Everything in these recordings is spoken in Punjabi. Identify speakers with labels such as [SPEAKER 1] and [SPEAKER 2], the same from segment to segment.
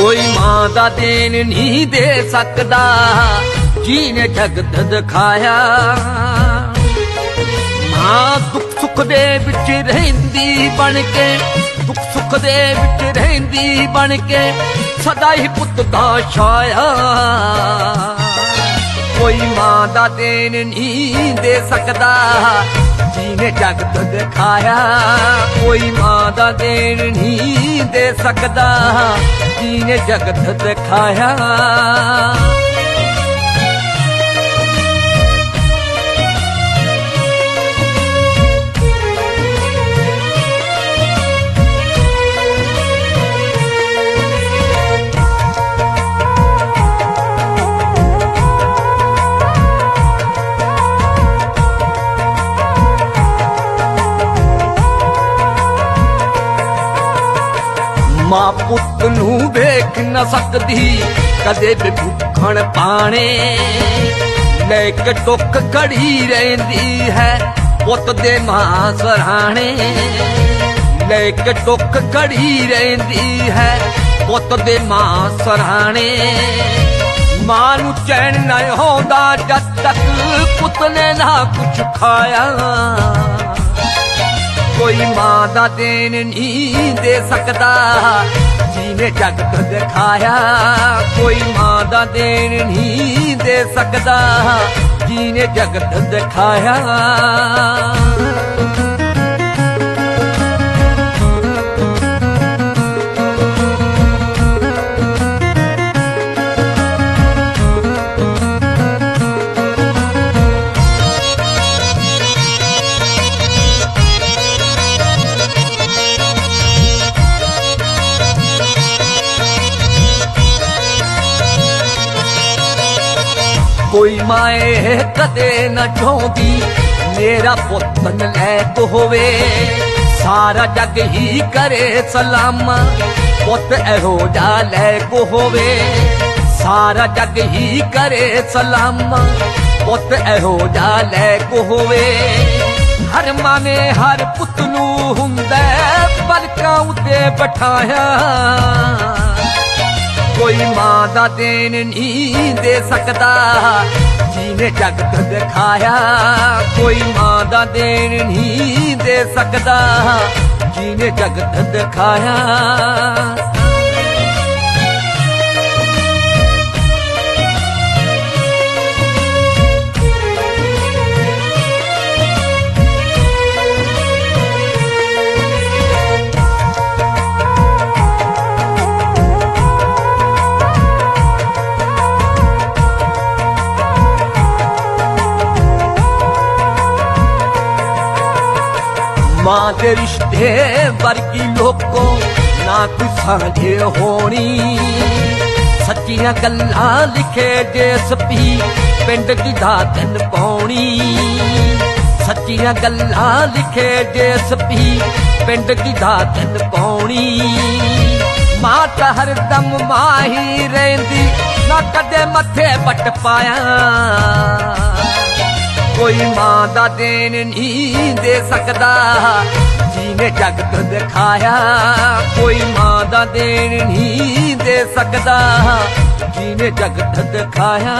[SPEAKER 1] ਕੋਈ ਮਾਂ ਦਾ ਦੇਣ ਨਹੀਂ ਦੇ ਸਕਦਾ ਜੀ ਨੇ ਜਗਤ ਦਿਖਾਇਆ ਮਾਂ ਦੁੱਖ ਸੁੱਖ ਦੇ ਵਿੱਚ ਰਹਿੰਦੀ ਬਣ ਕੇ, ਦੁੱਖ ਸੁੱਖ ਦੇ ਵਿੱਚ ਰਹਿੰਦੀ ਬਣ ਕੇ, ਸਦਾ ਹੀ ਪੁੱਤ ਦਾ ਛਾਇਆ। ਕੋਈ ਮਾਂ ਦਾ ਦੇਣ ਨਹੀਂ ਦੇ ਸਕਦਾ। ਜੀਨੇ ਜਗਤ ਦਿਖਾਇਆ, ਕੋਈ ਮਾਂ ਦਾ ਦੇਣ ਨਹੀਂ ਦੇ ਸਕਦਾ। ਜੀਨੇ ਜਗਤ ਦਿਖਾਇਆ ਮਾਂ ਪੁੱਤ ਨੂੰ ਵੇਖ ਨਾ ਸਕਦੀ, ਕਦੇ ਵੀ ਭੁੱਖਣ ਪਾਣੇ। ਲੈ ਕੇ ਟੁੱਕ ਖੜੀ ਰਹਿੰਦੀ ਹੈ ਪੁੱਤ ਦੇ ਮਾਂ ਸਰਾਣੇ। ਲੈ ਕੇ ਟੁੱਕ ਖੜੀ ਰਹਿੰਦੀ ਹੈ ਪੁੱਤ ਦੇ ਮਾਂ ਸਰਾਣੇ। ਮਾਂ ਨੂੰ ਚੈਨ ਨਾ ਹੁੰਦਾ ਜਦ ਤੱਕ ਪੁੱਤ ਨੇ ਨਾ ਕੁਛ ਖਾਇਆ। ਕੋਈ ਮਾਂ ਦਾ ਦੇਣ ਨਹੀਂ ਦੇ ਸਕਦਾ। ਜੀਨੇ ਜਗਤ ਦਿਖਾਇਆ, ਕੋਈ ਮਾਂ ਦਾ ਦੇਣ ਨਹੀਂ ਦੇ ਸਕਦਾ। ਜੀਨੇ ਜਗਤ ਦਿਖਾਇਆ ਕੋਈ ਮਾਏ ਕਦੇ ਨਾ ਚਾਹੁੰਦੀ, ਮੇਰਾ ਪੁੱਤ ਨਲੈਕ ਹੋਵੇ। ਸਾਰਾ ਜੱਗ ਹੀ ਕਰੇ ਸਲਾਮ, ਪੁੱਤ ਇਹੋ ਜਾ ਲੈਕ ਹੋਵੇ। ਸਾਰਾ ਜੱਗ ਹੀ ਕਰੇ ਸਲਾਮ, ਪੁੱਤ ਇਹੋ ਜਾ ਲੈਕ ਹੋਵੇ। ਹਰ ਮਾਂ ਨੇ ਹਰ ਪੁੱਤ ਨੂੰ ਹੁੰਦਾ ਪਲਕਾਂ ਉਤੇ ਬਿਠਾਇਆ। ਕੋਈ ਮਾਂ ਦਾ ਦੇਣ ਨਹੀਂ ਦੇ ਸਕਦਾ। ਜੀਨੇ ਜਗਤ ਦਿਖਾਇਆ ਕੋਈ ਮਾਂ ਦਾ ਦੇਣ ਨਹੀਂ ਦੇ ਸਕਦਾ। ਜੀਨੇ ਜਗਤ ਦਿਖਾਇਆ ਮਾਂ ਦੇ ਰਿਸ਼ਤੇ ਵਰਗੀ ਲੋਕੋ ਨਾ ਕੋਈ ਸਾਂਝੇ ਹੋਣੀ। ਸੱਚੀਆਂ ਗੱਲਾਂ ਲਿਖੇ ਜਿਸ ਪੀ ਪਿੰਡ ਦੀ ਦਾਤਨ ਪਾਉਣੀ। ਸੱਚੀਆਂ ਗੱਲਾਂ ਲਿਖੇ ਜਿਸ ਪੀ ਪਿੰਡ ਦੀ ਦਾਤਨ ਪਾਉਣੀ। ਮਾਂ ਤਾਂ ਹਰਦਮ ਮਾਹੀ ਰਹਿੰਦੀ, ਨਾ ਕਦੇ ਮੱਥੇ ਪੱਟ ਪਾਇਆ। ਕੋਈ ਮਾਂ ਦਾ ਦੇਣ ਨਹੀਂ ਦੇ ਸਕਦਾ। ਜੀਨੇ ਜਗਤ ਦਿਖਾਇਆ, ਕੋਈ ਮਾਂ ਦਾ ਦੇਣ ਨਹੀਂ ਦੇ ਸਕਦਾ। ਜੀਨੇ ਜਗਤ ਦਿਖਾਇਆ,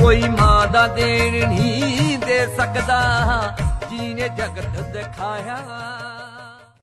[SPEAKER 1] ਕੋਈ ਮਾਂ ਦਾ ਦੇਣ ਨਹੀਂ ਦੇ ਸਕਦਾ। ਜੀਨੇ ਜਗਤ ਦਿਖਾਇਆ।